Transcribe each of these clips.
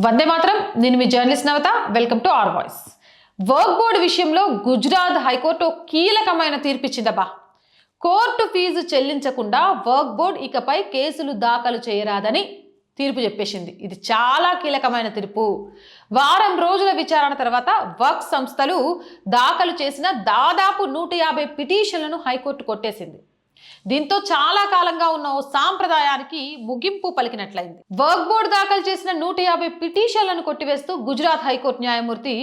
వందే మాత్రం. నేను మీ journalist Navatha. Welcome to R voice. Work board విషయంలో గుజరాత్ హైకోర్టు కీలకమైన కీలకమైన తీర్పిచ్చిందబ్బా కోర్టు ఫీజు చెల్లించకుండా వర్క్ బోర్డు ఇకపై కేసులు దాఖలు చేయరాదని తీర్పు చెప్పేసింది. ఇది చాలా కీలకమైన తీర్పు. వారం రోజుల విచారణ తర్వాత వర్క్ సంస్థలు దాఖలు చేసిన దాదాపు నూట యాభై పిటిషన్లను హైకోర్టు కొట్టేసింది. దీంతో చాలా కాలంగా ఉన్న ఓ సాంప్రదాయానికి ముగింపు పలికినట్లయింది. వర్క్ బోర్డు దాఖలు చేసిన నూట యాభై పిటిషన్లను కొట్టివేస్తూ గుజరాత్ హైకోర్టు న్యాయమూర్తి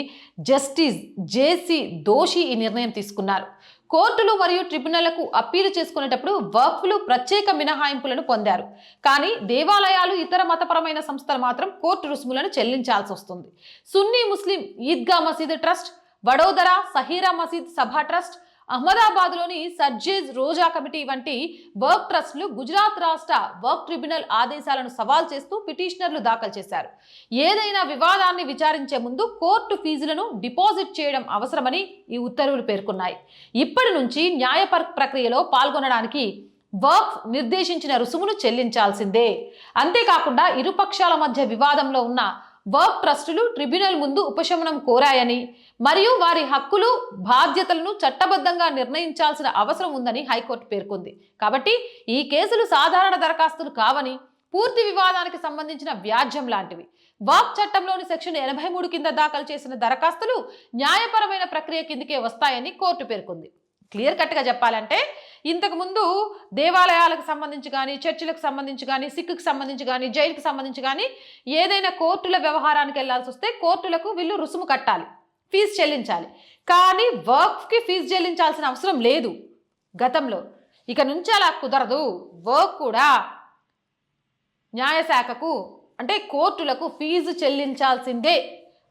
జస్టిస్ జేసి దోషి ఈ నిర్ణయం తీసుకున్నారు. కోర్టులు మరియు ట్రిబ్యునళ్ళకు అప్పీలు చేసుకునేటప్పుడు వక్ఫ్లు ప్రత్యేక మినహాయింపులను పొందారు. కానీ దేవాలయాలు ఇతర మతపరమైన సంస్థలు మాత్రం కోర్టు రుసుములను చెల్లించాల్సి వస్తుంది. సున్నీ ముస్లిం ఈద్గా మసీద్ ట్రస్ట్ వడోదర సహీరా మసీద్ సభా ట్రస్ట్ అహ్మదాబాద్లోని సర్జేజ్ రోజా కమిటీ వంటి వర్క్ ట్రస్టులు గుజరాత్ రాష్ట్ర వర్క్ ట్రిబ్యునల్ ఆదేశాలను సవాల్ చేస్తూ పిటిషనర్లు దాఖలు చేశారు. ఏదైనా వివాదాన్ని విచారించే ముందు కోర్టు ఫీజులను డిపాజిట్ చేయడం అవసరమని ఈ ఉత్తర్వులు పేర్కొన్నాయి. ఇప్పటి నుంచి న్యాయ ప్రక్రియలో పాల్గొనడానికి వర్క్ నిర్దేశించిన రుసుమును చెల్లించాల్సిందే. అంతేకాకుండా ఇరుపక్షాల మధ్య వివాదంలో ఉన్న వర్క్ ట్రస్టులు ట్రిబ్యునల్ ముందు ఉపశమనం కోరాయని మరియు వారి హక్కులు బాధ్యతలను చట్టబద్ధంగా నిర్ణయించాల్సిన అవసరం ఉందని హైకోర్టు పేర్కొంది. కాబట్టి ఈ కేసులు సాధారణ దరఖాస్తులు కావని పూర్తి వివాదానికి సంబంధించిన వ్యాజ్యం లాంటివి. వాక్ చట్టంలోని సెక్షన్ ఎనభై మూడు కింద దాఖలు చేసిన దరఖాస్తులు న్యాయపరమైన ప్రక్రియ కిందకే వస్తాయని కోర్టు పేర్కొంది. క్లియర్ కట్గా చెప్పాలంటే ఇంతకుముందు దేవాలయాలకు సంబంధించి కానీ చర్చిలకు సంబంధించి కానీ సిక్కుకి సంబంధించి కానీ జైలుకి సంబంధించి కానీ ఏదైనా కోర్టుల వ్యవహారానికి వెళ్ళాల్సి వస్తే కోర్టులకు వీళ్ళు రుసుము కట్టాలి ఫీజు చెల్లించాలి. కానీ వర్క్కి ఫీజు చెల్లించాల్సిన అవసరం లేదు గతంలో. ఇక నుంచి అలా కుదరదు. వర్క్ కూడా న్యాయశాఖకు అంటే కోర్టులకు ఫీజు చెల్లించాల్సిందే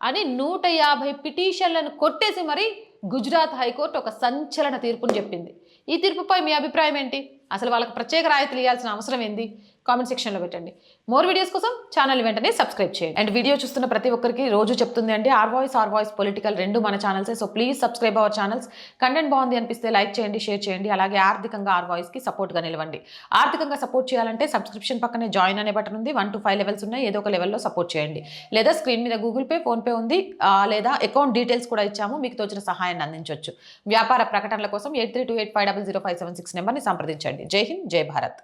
అని నూట యాభై పిటిషన్లను కొట్టేసి మరి గుజరాత్ హైకోర్టు ఒక సంచలన తీర్పును చెప్పింది. ఈ తీర్పుపై మీ అభిప్రాయం ఏంటి? అసలు వాళ్ళకి ప్రత్యేక రాయితీలు ఇవ్వాల్సిన అవసరం ఏంది? కామెంట్ సెక్షన్లో పెట్టండి. మోర్ వీడియోస్ కోసం ఛానల్ వెంటనే సబ్స్క్రైబ్ చేయండి. అండ్ వీడియో చూస్తున్న ప్రతి ఒక్కరికి రోజు చెప్తుంది అంటే R voice R voice political రెండు మన ఛానల్సే so please subscribe our channels content బాగుంది అనిపిస్తే లైక్ చేయండి షేర్ చేయండి. అలాగే ఆర్థికంగా ఆర్ వాయిస్కి సపోర్ట్గా నిలవండి. ఆర్థికంగా సపోర్ట్ చేయాలంటే సబ్స్క్రిప్షన్ పక్కనే జాయిన్ అనే బటన్ ఉంది. వన్ టు ఫైవ్ లెవెల్స్ ఉన్నాయి. ఏదో ఒక లెవెల్లో సపోర్ట్ చేయండి. లేదా స్క్రీన్ మీద గూగుల్ పే ఫోన్పే ఉంది. లేదా అకౌంట్ డీటెయిల్స్ కూడా ఇచ్చాము. మీకు తోచిన సహాయాన్ని అందించవచ్చు వ్యాపార ప్రకటనల కోసం eight three two eight five double zero five seven six నెంబర్ని సంప్రదించండి. జై హింద్ జై భారత్